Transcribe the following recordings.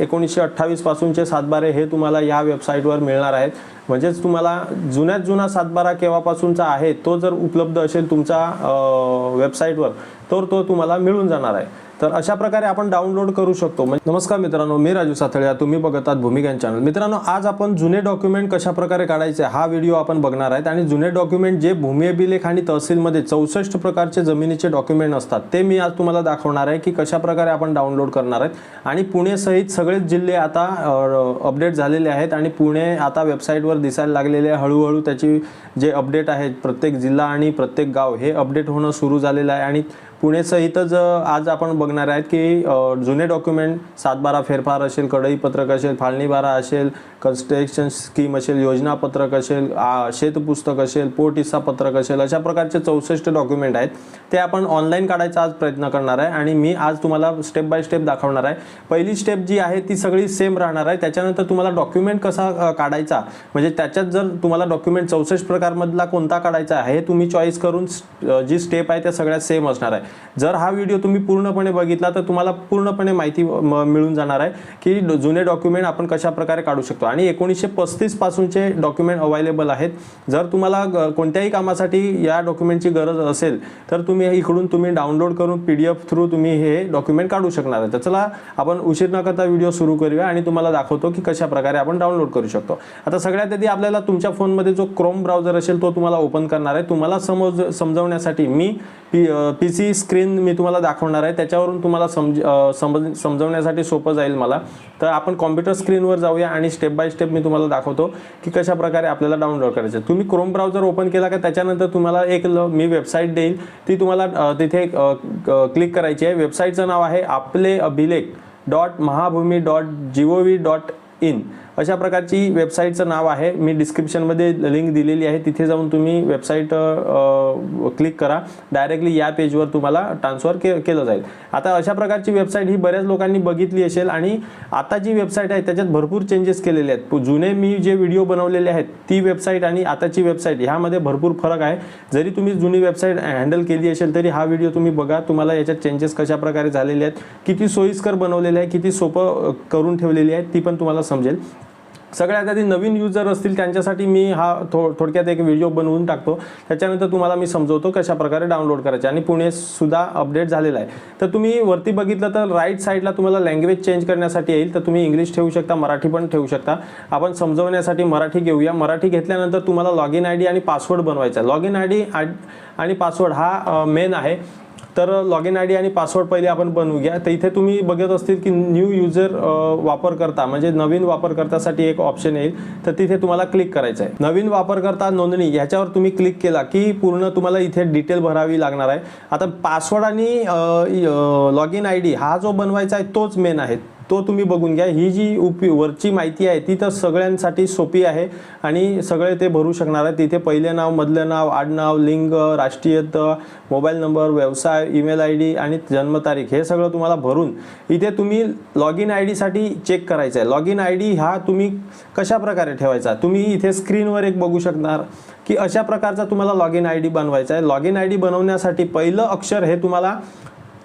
एकोणीसशे अठ्ठावीस पासूनचे सातबारे हे तुम्हाला या वेबसाईटवर मिळणार आहेत. म्हणजेच तुम्हाला जुन्यात जुना सातबारा केव्हापासूनचा आहे तो जर उपलब्ध असेल तुमच्या वेबसाईटवर तर तो तुम्हाला मिळून जाणार आहे. तर अशा प्रकारे आपण डाउनलोड करू शकतो. म्हणजे नमस्कार मित्रांनो मी राजू साथळ्या तुम्ही बघतात भूमिकान चॅनल मित्रांनो आज आपण जुने डॉक्युमेंट कशा प्रकारे काढायचे हा व्हिडिओ आपण बघणार आहेत. आणि जुने डॉक्युमेंट जे भूमी अभिलेख आणि तहसीलमध्ये चौसष्ट प्रकारचे जमिनीचे डॉक्युमेंट असतात ते मी आज तुम्हाला दाखवणार आहे की कशा प्रकारे आपण डाउनलोड करणार आहेत. आणि पुणेसहित सगळेच जिल्हे आता अपडेट झालेले आहेत. आणि पुणे आता वेबसाईटवर दिसायला लागलेले आहे. हळूहळू त्याची जे अपडेट आहेत प्रत्येक जिल्हा आणि प्रत्येक गाव हे अपडेट होणं सुरू झालेलं आहे. आणि पुणेसहितच आज आपण बघणार आहेत की जुने डॉक्युमेंट सातबारा फेरफार असेल कडई पत्रक असेल फाळणी बारा असेल कन्स्ट्रक्शन स्कीम असेल योजना पत्रक असेल शेतपुस्तक असेल पोट हिस्सा पत्रक असेल अशा प्रकारचे चौसष्ट डॉक्युमेंट आहेत. ते आपण ऑनलाईन काढायचा आज प्रयत्न करणार आहे आणि मी आज तुम्हाला स्टेप बाय स्टेप दाखवणार आहे. पहिली स्टेप जी आहे ती सगळी सेम राहणार आहे. त्याच्यानंतर तुम्हाला डॉक्युमेंट कसा काढायचा म्हणजे त्याच्यात जर तुम्हाला डॉक्युमेंट चौसष्ट प्रकारमधला कोणता काढायचा आहे हे तुम्ही चॉईस करून जी स्टेप आहे त्या सगळ्या सेम असणार आहे. जर हा व्हिडिओ तुम्ही पूर्णपणे बघितला तर तुम्हाला पूर्णपणे माहिती म- मिळून जाणार आहे की जुने डॉक्युमेंट आपण कशा प्रकारे काढू शकतो. आणि एकोणीसशे पस्तीस पासूनचे डॉक्युमेंट अवेलेबल आहेत. जर तुम्हाला कोणत्याही कामासाठी या डॉक्युमेंटची गरज असेल तर तुम्ही इकडून तुम्ही डाउनलोड करून पी डी एफ थ्रू तुम्ही हे डॉक्युमेंट काढू शकणार आहे. तर चला आपण उशीर न करता व्हिडिओ सुरू करूया आणि तुम्हाला दाखवतो की कशा प्रकारे आपण डाउनलोड करू शकतो. आता सगळ्यात आधी आपल्याला तुमच्या फोनमध्ये जो क्रोम ब्राउझर असेल तो तुम्हाला ओपन करणार आहे. तुम्हाला समज समजवण्यासाठी मी पी पी सी स्क्रीन मी तुम्हाला दाखवणार आहे. त्याच्यावरून तुम्हाला समज समज समजवण्यासाठी सोपं जाईल मला. तर आपण कॉम्प्युटर स्क्रीनवर जाऊया आणि स्टेप बाय स्टेप मी तुम्हाला दाखवतो की कशा प्रकारे आपल्याला डाउनलोड करायचं. आहे. तुम्ही क्रोम ब्राउझर ओपन केला का? त्याच्यानंतर तुम्हाला एक ल- मी वेबसाईट देईल. ती तुम्हाला तिथे क्लिक करायची आहे. वेबसाईटचं नाव आहे आपले अभिलेख dot Mahabhumi dot G O V dot in अशा प्रकारची वेबसाईटचं नाव आहे. मी डिस्क्रिप्शनमध्ये लिंक दिलेली आहे. तिथे जाऊन तुम्ही वेबसाईट क्लिक करा. डायरेक्टली या पेजवर तुम्हाला ट्रान्सफर के केलं जाईल. आता अशा प्रकारची वेबसाईट ही बऱ्याच लोकांनी बघितली असेल आणि आता जी वेबसाईट आहे त्याच्यात भरपूर चेंजेस केलेले आहेत. जुने मी जे व्हिडिओ बनवलेले आहेत ती वेबसाईट आणि आताची वेबसाईट ह्यामध्ये भरपूर फरक आहे. जरी तुम्ही जुनी वेबसाईट हँडल केली असेल तरी हा व्हिडिओ तुम्ही बघा. तुम्हाला याच्यात चेंजेस कशा प्रकारे झालेले आहेत किती सोयीस्कर बनवलेले आहे किती सोपं करून ठेवलेली आहे ती पण तुम्हाला समजेल. सगळ्यात आधी नवीन युजर असतील त्यांच्यासाठी मी हा थो थोडक्यात एक व्हिडिओ बनवून टाकतो. त्याच्यानंतर तुम्हाला मी समजवतो कशा प्रकारे डाउनलोड करायचे. आणि पुणे सुद्धा अपडेट झालेला आहे. तर तुम्ही वरती बघितलं तर राईट साईडला तुम्हाला लँग्वेज चेंज करण्यासाठी येईल. तर तुम्ही इंग्लिश ठेवू शकता मराठी पण ठेवू शकता. आपण समजवण्यासाठी मराठी घेऊया. मराठी घेतल्यानंतर तुम्हाला लॉग इन आय डी आणि पासवर्ड बनवायचा लॉग इन आय डी आणि पासवर्ड हा मेन आहे. तर लॉग इन आय डी आणि पासवर्ड पहिले आपण बनवूया. तर इथे तुम्ही बघत असतील की न्यू युजर वापरकर्ता म्हणजे नवीन वापरकर्त्यासाठी एक ऑप्शन येईल. तर तिथे तुम्हाला क्लिक करायचं आहे. नवीन वापरकर्ता नोंदणी ह्याच्यावर तुम्ही क्लिक केला की पूर्ण तुम्हाला इथे डिटेल भरावी लागणार आहे. आता पासवर्ड आणि लॉग इन आय डी हा जो बनवायचा आहे तोच मेन आहे. तो तुम्ही बघून घ्या. ही जी उपी वरची माहिती आहे ती तर सगळ्यांसाठी सोपी आहे आणि सगळे ते भरू शकणार आहे तिथे पहिले नाव मधलं नाव आडनाव लिंग राष्ट्रीयत मोबाईल नंबर व्यवसाय ईमेल आय डी आणि जन्मतारीख हे सगळं तुम्हाला भरून इथे तुम्ही लॉग इन आय डीसाठी चेक करायचं आहे लॉग इन आय डी हा तुम्ही कशा प्रकारे ठेवायचा? तुम्ही इथे स्क्रीनवर एक बघू शकणार की अशा प्रकारचा तुम्हाला लॉग इन आय डी बनवायचा आहे. लॉग इन आय डी बनवण्यासाठी पहिलं अक्षर हे तुम्हाला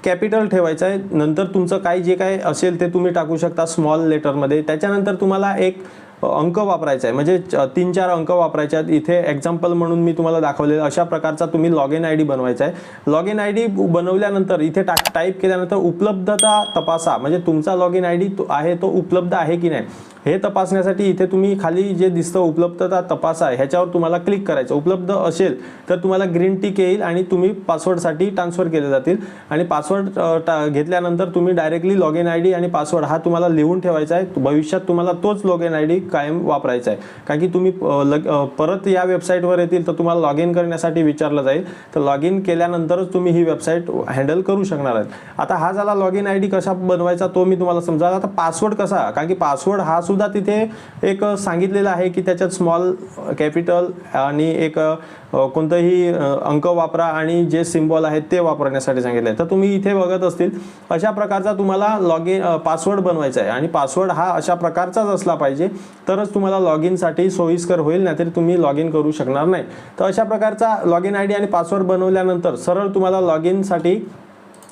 कॅपिटल ठेवायचं आहे. नंतर तुमचं काय जे काय असेल ते तुम्ही टाकू शकता स्मॉल लेटरमध्ये त्याच्यानंतर तुम्हाला एक अंक वापरायचा आहे. म्हणजे च- तीन चार अंक वापरायचे आहेत. इथे एक्झाम्पल म्हणून मी तुम्हाला दाखवलेलं अशा प्रकारचा तुम्ही लॉग इन आय डी बनवायचा आहे. लॉग इन आय डी बनवल्यानंतर इथे टा टाईप केल्यानंतर उपलब्धता तपासा. म्हणजे तुमचा लॉग इन आय डी आहे तो उपलब्ध आहे की नाही? हे तपासण्यासाठी इथे तुम्ही खाली जे दिसतं उपलब्धता तपासा ह्याच्यावर तुम्हाला क्लिक करायचं. उपलब्ध असेल तर तुम्हाला ग्रीन टिक येईल आणि तुम्ही पासवर्डसाठी ट्रान्सफर केले जातील. आणि पासवर्ड घेतल्यानंतर तुम्ही directly log in I D आणि पासवर्ड हा तुम्हाला लिहून ठेवायचा आहे. भविष्यात तुम्हाला तोच लॉग इन आय डी कायम वापरायचा आहे. कारण की तुम्ही लग- परत या वेबसाईटवर येतील तर तुम्हाला लॉग इन करण्यासाठी विचारलं जाईल. तर लॉग इन केल्यानंतरच तुम्ही ही वेबसाईट हँडल करू शकणार आहेत. आता हा झाला लॉग इन आय डी कसा बनवायचा तो मी तुम्हाला समजा आता पासवर्ड कसा? कारण की पासवर्ड हा सुद्धा तिथे एक सांगितलेलं आहे की त्याच्यात स्मॉल कॅपिटल आणि एक कोणतंही अंक वापरा आणि जे सिम्बॉल आहेत ते वापरण्यासाठी सांगितलं आहे तर तुम्ही इथे बघत असतील अशा प्रकारचा तुम्हाला लॉग इन पासवर्ड बनवायचा आहे. आणि पासवर्ड हा अशा प्रकारचाच असला पाहिजे तरच तुम्हाला लॉग इनसाठी सोयीस्कर होईल नाहीतर तुम्ही लॉग इन करू शकणार नाही. तर अशा प्रकारचा लॉग इन आय डी आणि पासवर्ड बनवल्यानंतर सरळ तुम्हाला लॉग इनसाठी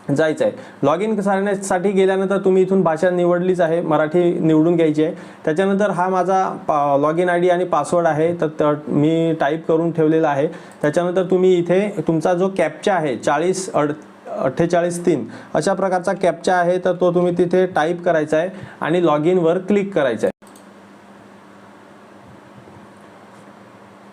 जायचं आहे लॉग इन करण्यासाठी गेल्यानंतर तुम्ही इथून भाषा निवडलीच आहे मराठी निवडून घ्यायची आहे. त्याच्यानंतर हा माझा पा लॉग इन आय डी आणि पासवर्ड आहे तर त- मी टाईप करून ठेवलेला आहे. त्याच्यानंतर तुम्ही इथे तुमचा जो कॅपचा आहे चाळीस अड अठ्ठेचाळीस तीन अशा प्रकारचा कॅपचा आहे तर तो तुम्ही तिथे टाईप करायचा आहे आणि लॉग इनवर क्लिक करायचा आहे.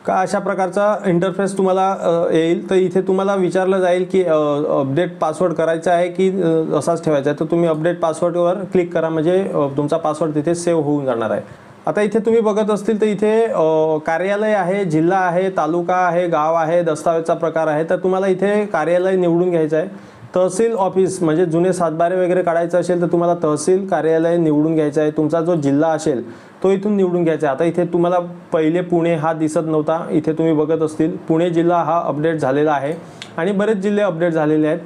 का अशा प्रकारचा इंटरफेस तुम्हाला येईल? तर इथे तुम्हाला विचारलं जाईल की अपडेट पासवर्ड करायचा आहे की असाच ठेवायचा आहे? तर तुम्ही अपडेट पासवर्डवर क्लिक करा. म्हणजे तुमचा पासवर्ड तिथे सेव्ह होऊन जाणार आहे. आता इथे तुम्ही बघत असतील तर इथे कार्यालय आहे जिल्हा आहे तालुका आहे गाव आहे दस्तावेजचा प्रकार आहे. तर तुम्हाला इथे कार्यालय निवडून घ्यायचं आहे. तहसील ऑफिस म्हणजे जुने सातबारे वगैरे काढायचं असेल तर तुम्हाला तहसील कार्यालय निवडून घ्यायचं आहे. तुमचा जो जिल्हा असेल तो इथून निवडून घ्यायचा आहे. आता इथे तुम्हाला पहिले पुणे हा दिसत नव्हता. इथे तुम्ही बघत असतील पुणे जिल्हा हा अपडेट झालेला आहे आणि बरेच जिल्हे अपडेट झालेले आहेत.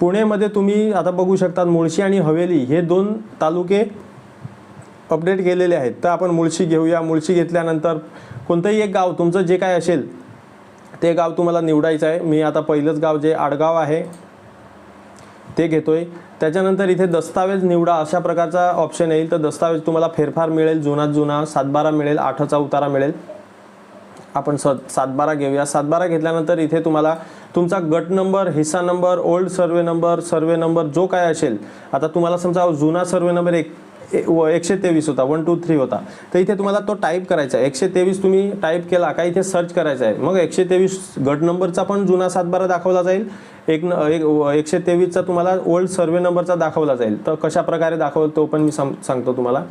पुणेमध्ये तुम्ही आता बघू शकता मुळशी आणि हवेली हे दोन तालुके अपडेट केलेले आहेत. तर आपण मुळशी घेऊया. मुळशी घेतल्यानंतर कोणतंही एक गाव तुमचं जे काय असेल ते गाव तुम्हाला निवडायचं आहे. मी आता पहिलंच गाव जे आडगाव आहे ते घेतोय. त्याच्यानंतर इथे दस्तावेज निवडा अशा प्रकारचा ऑप्शन येईल. तर दस्तावेज तुम्हाला फेरफार मिळेल जुनात जुना सातबारा मिळेल आठचा उतारा मिळेल. आपण स सातबारा घेऊया. सातबारा घेतल्यानंतर इथे तुम्हाला तुमचा गट नंबर हिस्सा number old survey number survey number जो काय असेल. आता तुम्हाला समजा जुना सर्वे नंबर एक एकशे तेवीस होता वन टू थ्री होता. तर इथे तुम्हाला तो टाईप करायचा आहे. एकशे तेवीस तुम्ही टाईप केला का इथे सर्च करायचा आहे. मग एकशे तेवीस गट नंबरचा पण जुना सातबारा दाखवला जाईल. एक न एक एकशे तेवीसचा तुम्हाला ओल्ड सर्वे नंबरचा दाखवला जाईल. तर कशा प्रकारे दाखवलं तो पण मी सांग सांगतो तुम्हाला.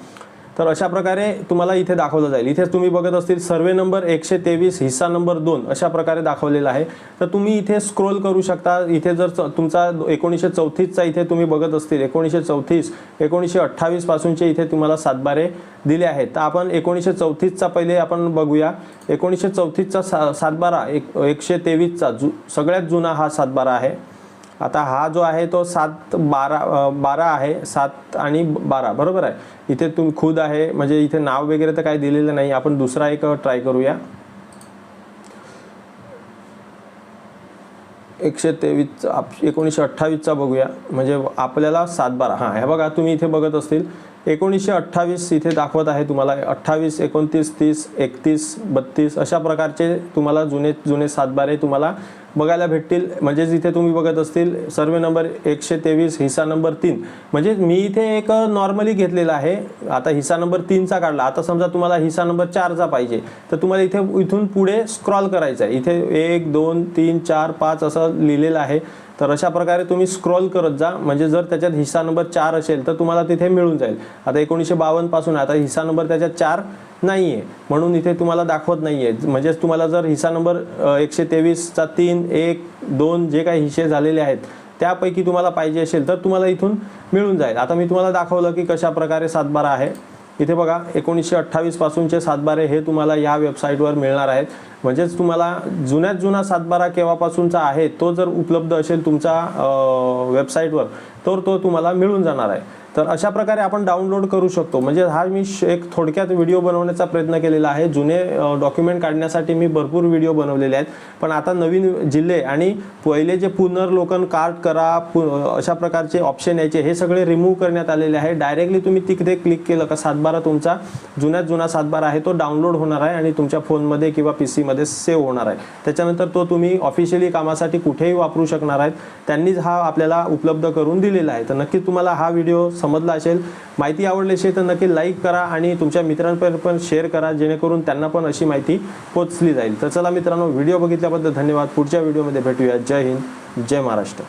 तर अशा प्रकारे तुम्हाला इथे दाखवलं जाईल. इथे तुम्ही बघत असतील सर्वे नंबर एकशे तेवीस हिस्सा नंबर दोन अशा प्रकारे दाखवलेला आहे. तर तुम्ही इथे स्क्रोल करू शकता. इथे जर च- तुमचा एकोणीसशे चौतीसचा इथे तुम्ही बघत असतील एकोणीसशे चौतीस एकोणीसशे अठ्ठावीस पासूनचे इथे तुम्हाला सातबारे दिले आहेत. तर आपण एकोणीसशे चौतीसचा पहिले आपण बघूया. एकोणीसशे चौतीसचा सा सातबारा एक एकशे तेवीसचा जु सगळ्यात जुना हा सातबारा आहे. आता हा जो आहे तो सात बारा बारा आहे सात आणि बारा बरोबर आहे? इथे तुम्ही खुद आहे म्हणजे इथे नाव वगैरे तर काही दिलेलं नाही. आपण दुसरा एक ट्राय करूया. एकशे तेवीसचा एकोणीसशे अठ्ठावीसचा बघूया. म्हणजे आपल्याला सातबारा हां हे बघा तुम्ही इथे बघत असतील. एकोणीसशे अठ्ठावीस इथे दाखवत आहे तुम्हाला. अठ्ठावीस एकोणतीस तीस एकतीस बत्तीस अशा प्रकारचे तुम्हाला जुने जुने सातबारे तुम्हाला बघायला भेटतील. म्हणजेच इथे तुम्ही बघत असतील सर्वे नंबर एकशे तेवीस हिस्सा नंबर तीन. म्हणजे मी इथे एक नॉर्मली घेतलेला आहे. आता हिस्सा नंबर तीनचा काढला. आता समजा तुम्हाला हिस्सा नंबर चारचा पाहिजे. तर तुम्हाला इथे इथून पुढे स्क्रॉल करायचं आहे. इथे एक दोन तीन चार पाच असं लिहिलेलं आहे. तर अशा प्रकारे तुम्ही स्क्रॉल करत जा. म्हणजे जर त्याच्यात हिस्सा नंबर चार असेल तर तुम्हाला तिथे मिळून जाईल. आता एकोणीसशे बावन्नपासून आता हिस्सा नंबर त्याच्यात चार नाही आहे म्हणून इथे तुम्हाला दाखवत नाही आहे म्हणजेच तुम्हाला जर हिस्सा नंबर एकशे तेवीसचा तीन एक दोन जे काही हिस्से झालेले आहेत त्यापैकी तुम्हाला पाहिजे असेल तर तुम्हाला इथून मिळून जाईल. आता मी तुम्हाला दाखवलं की कशा प्रकारे सातबारा आहे. इथे बघा एकोणीसशे अठ्ठावीसपासूनचे सातबारे हे तुम्हाला या वेबसाईटवर मिळणार आहेत. म्हणजेच तुम्हाला जुन्यात जुना सातबारा केव्हापासूनचा आहे तो जर उपलब्ध असेल तुमच्या वेबसाईटवर तर तो तुम्हाला मिळून जाणार आहे. तर अशा प्रकारे आपण डाउनलोड करू शकतो. म्हणजे हा मी श- एक थोडक्यात व्हिडिओ बनवण्याचा प्रयत्न केलेला आहे. जुने डॉक्युमेंट काढण्यासाठी मी भरपूर व्हिडिओ बनवलेले आहेत. पण आता नवीन जिल्हे आणि पहिले जे पुनर्लोकन कार्ड करा पु- अशा प्रकारचे ऑप्शन यायचे हे सगळे रिमूव्ह करण्यात आलेले आहे. डायरेक्टली तुम्ही तिकडे क्लिक केलं का सातबारा तुमचा जुन्यात जुना सातबारा आहे तो डाउनलोड होणार आहे आणि तुमच्या फोनमध्ये किंवा पी सीमध्ये सेव्ह होणार आहे. त्याच्यानंतर तो तुम्ही ऑफिशियली कामासाठी कुठेही वापरू शकणार आहेत. त्यांनीच हा आपल्याला उपलब्ध करून दिलेला आहे. तर नक्की तुम्हाला हा व्हिडिओ समजला असेल. माहिती आवडली असेल तर नक्की लाईक करा आणि तुमच्या मित्रांपर्यंत पण शेअर करा जेणेकरून त्यांना पण अशी माहिती पोचली जाईल. तर चला मित्रांनो व्हिडिओ बघितल्याबद्दल धन्यवाद. पुढच्या व्हिडिओमध्ये भेटूया. जय हिंद जय महाराष्ट्र.